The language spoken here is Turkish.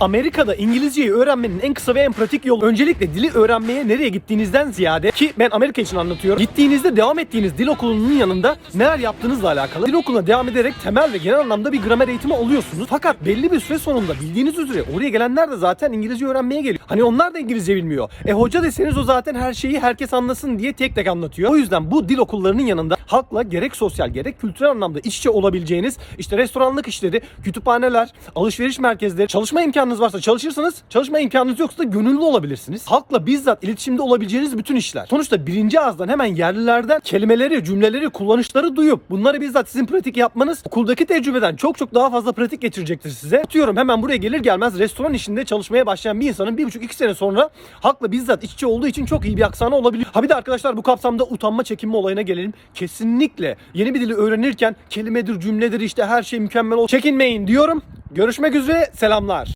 Amerika'da İngilizceyi öğrenmenin en kısa ve en pratik yolu öncelikle dili öğrenmeye nereye gittiğinizden ziyade ki ben Amerika için anlatıyorum. Gittiğinizde devam ettiğiniz dil okulunun yanında neler yaptığınızla alakalı. Dil okuluna devam ederek temel ve genel anlamda bir gramer eğitimi alıyorsunuz. Fakat belli bir süre sonunda bildiğiniz üzere oraya gelenler de zaten İngilizce öğrenmeye geliyor. Hani onlar da İngilizce bilmiyor. E hoca deseniz o zaten her şeyi herkes anlasın diye tek tek anlatıyor. O yüzden bu dil okullarının yanında halkla gerek sosyal gerek kültürel anlamda iç içe olabileceğiniz işte restoranlık işleri, kütüphaneler, alışveriş merkezleri, çalışma imkanınız varsa çalışırsınız, çalışma imkanınız yoksa da gönüllü olabilirsiniz. Halkla bizzat iletişimde olabileceğiniz bütün işler. Sonuçta birinci ağızdan hemen yerlilerden kelimeleri, cümleleri, kullanışları duyup bunları bizzat sizin pratik yapmanız okuldaki tecrübeden çok çok daha fazla pratik geçirecektir size. Atıyorum hemen buraya gelir gelmez restoran işinde çalışmaya başlayan bir insanın bir buçuk iki sene sonra halkla bizzat iç içe olduğu için çok iyi bir aksanı olabiliyor. Ha bir de arkadaşlar bu kapsamda utanma çekinme olayına gelelim. Kesinlikle yeni bir dili öğrenirken kelimedir, cümledir işte her şey mükemmel ol. Çekinmeyin diyorum. Görüşmek üzere. Selamlar.